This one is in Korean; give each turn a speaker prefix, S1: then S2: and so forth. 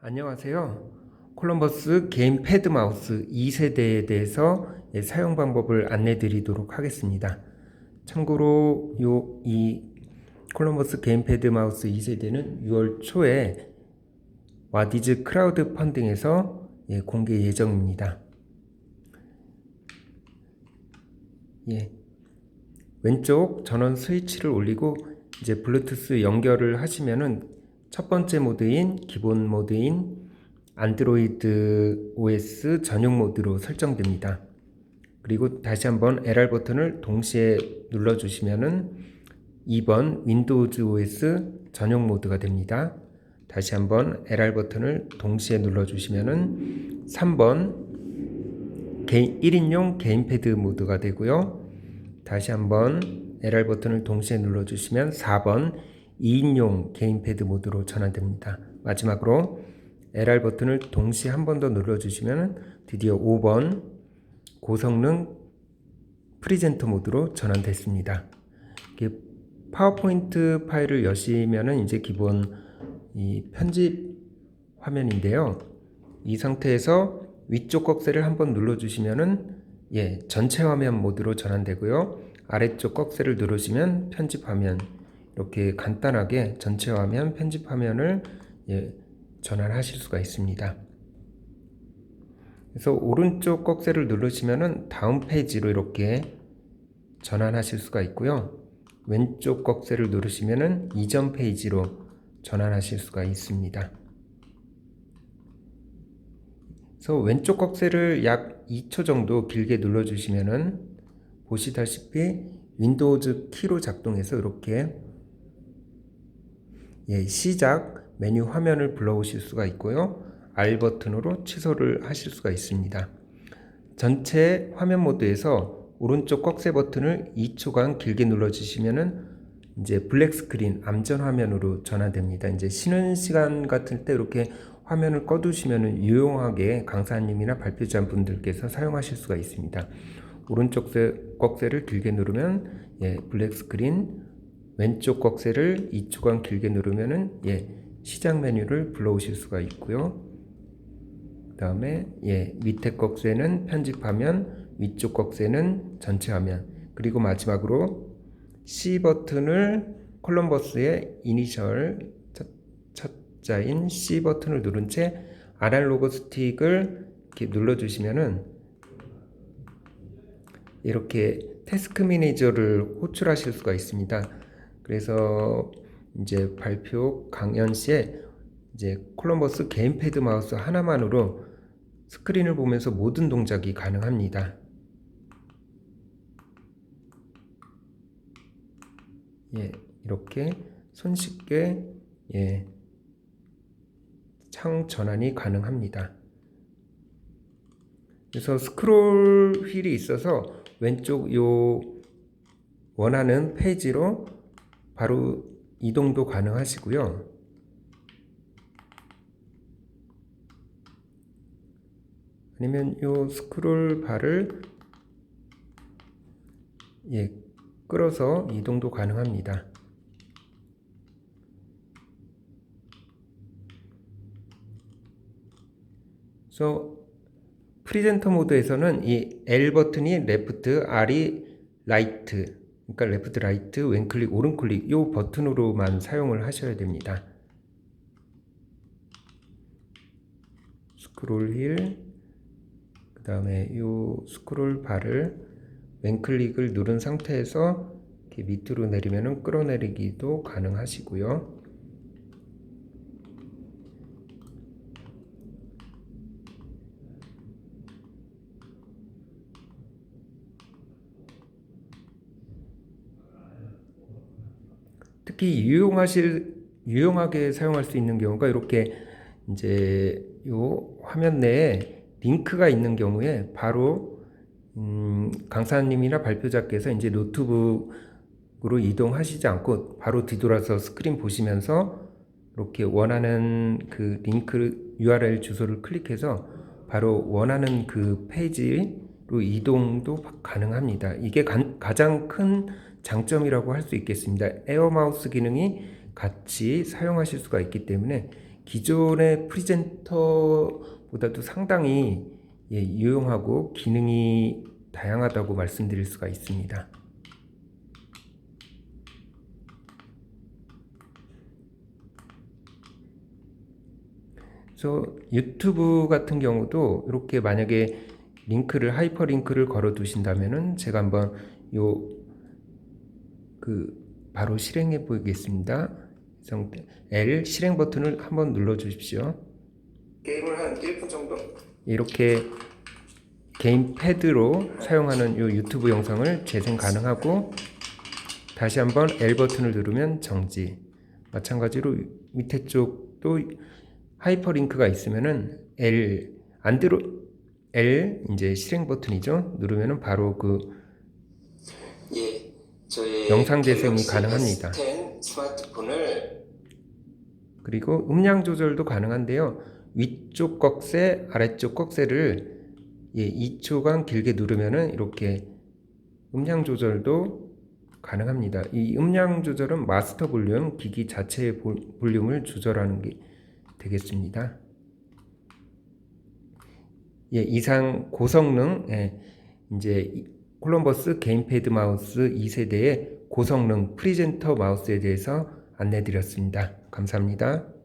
S1: 안녕하세요. 콜럼버스 개인 패드 마우스 2세대에 대해서 예, 사용 방법을 안내 드리도록 하겠습니다. 참고로 요 이 콜럼버스 개인 패드 마우스 2세대는 6월 초에 와디즈 크라우드 펀딩에서 예, 공개 예정입니다. 예. 왼쪽 전원 스위치를 올리고 이제 블루투스 연결을 하시면은 첫 번째 모드인 기본 모드인 안드로이드 OS 전용 모드로 설정됩니다. 그리고 다시 한번 LR 버튼을 동시에 눌러 주시면은 2번 윈도우즈 OS 전용 모드가 됩니다. 다시 한번 LR 버튼을 동시에 눌러 주시면은 3번 개인 1인용 개인 패드 모드가 되고요. 다시 한번 LR 버튼을 동시에 눌러 주시면 4번 2인용 개인 패드 모드로 전환됩니다. 마지막으로 LR 버튼을 동시에 한 번 더 눌러 주시면 드디어 5번 고성능 프리젠터 모드로 전환됐습니다. 파워포인트 파일을 여시면은 이제 기본 이 편집 화면인데요. 이 상태에서 위쪽 꺽쇠를 한번 눌러 주시면은 예, 전체 화면 모드로 전환되고요. 아래쪽 꺽쇠를 누르시면 편집 화면 이렇게 간단하게 전체 화면 편집 화면을 예, 전환하실 수가 있습니다. 그래서 오른쪽 꺽쇠를 누르시면은 다음 페이지로 이렇게 전환하실 수가 있고요. 왼쪽 꺽쇠를 누르시면은 이전 페이지로 전환하실 수가 있습니다. 그래서 왼쪽 꺽쇠를 약 2초 정도 길게 눌러 주시면은 보시다시피 윈도우즈 키로 작동해서 이렇게 예, 시작 메뉴 화면을 불러오실 수가 있고요. R 버튼으로 취소를 하실 수가 있습니다. 전체 화면 모드에서 오른쪽 꺽쇠 버튼을 2초간 길게 눌러 주시면은 이제 블랙 스크린 암전 화면으로 전환됩니다. 이제 쉬는 시간 같은 때 이렇게 화면을 꺼두시면은 유용하게 강사님이나 발표자 분들께서 사용하실 수가 있습니다. 오른쪽 꺽쇠를 길게 누르면 예, 블랙 스크린, 왼쪽 꺽쇠를 2초간 길게 누르면은 예, 시작 메뉴를 불러오실 수가 있고요. 그 다음에 예, 밑에 꺽쇠는 편집하면 위쪽 꺽쇠는 전체 화면 그리고 마지막으로 C 버튼을 콜럼버스의 이니셜 첫, 첫자인 C 버튼을 누른 채 아날로그 스틱을 이렇게 눌러주시면은 이렇게 태스크 매니저를 호출하실 수가 있습니다. 그래서 이제 발표 강연 시에 이제 콜럼버스 게임패드 마우스 하나만으로 스크린을 보면서 모든 동작이 가능합니다. 예, 이렇게 손쉽게 예, 창 전환이 가능합니다. 그래서 스크롤 휠이 있어서 왼쪽 요 원하는 페이지로 바로 이동도 가능하시고요. 아니면 요 스크롤 바를 예, 끌어서 이동도 가능합니다. 그래서 프리젠터 모드에서는 이 L 버튼이 레프트, R이 라이트, 그러니까 레프트, 라이트, 왼클릭, 오른클릭 요 버튼으로만 사용을 하셔야 됩니다. 스크롤 휠, 그 다음에 요 스크롤 바를 왼클릭을 누른 상태에서 밑으로 내리면은 끌어내리기도 가능하시고요. 특히 유용하실 유용하게 사용할 수 있는 경우가 이렇게 이제 요 화면 내에 링크가 있는 경우에 바로 음, 강사님이나 발표자께서 이제 노트북으로 이동하시지 않고 바로 뒤돌아서 스크린 보시면서 이렇게 원하는 그 링크 URL 주소를 클릭해서 바로 원하는 그 페이지로 이동도 가능합니다. 이게 가, 가장 큰 장점이라고 할 수 있겠습니다. 에어 마우스 기능이 같이 사용하실 수가 있기 때문에 기존의 프리젠터보다도 상당히 예, 유용하고 기능이 다양하다고 말씀드릴 수가 있습니다. 그래서 유튜브 같은 경우도 이렇게 만약에 링크를 하이퍼링크를 걸어 두신다면은 제가 한번 요 그 바로 실행해 보겠습니다. L 실행 버튼을 한번 눌러 주십시오. 게임을 한 1분 정도 이렇게 게임 패드로 사용하는 요 유튜브 영상을 재생 가능하고 다시 한번 L 버튼을 누르면 정지. 마찬가지로 밑에 쪽도 하이퍼링크가 있으면은 L 안드로 L 이제 실행 버튼이죠. 누르면은 바로 그
S2: 예,
S1: 영상 재생이 가능합니다.
S2: S10 스마트폰을
S1: 그리고 음량 조절도 가능한데요. 위쪽 꺽쇠, 아래쪽 꺽쇠를 예, 2초간 길게 누르면은 이렇게 음량 조절도 가능합니다. 이 음량 조절은 마스터 볼륨, 기기 자체의 볼- 볼륨을 조절하는 게 되겠습니다. 예, 이상 고성능, 예, 이제 이- 콜럼버스 게임패드 마우스 2세대의 고성능 프리젠터 마우스에 대해서 안내 드렸습니다. 감사합니다.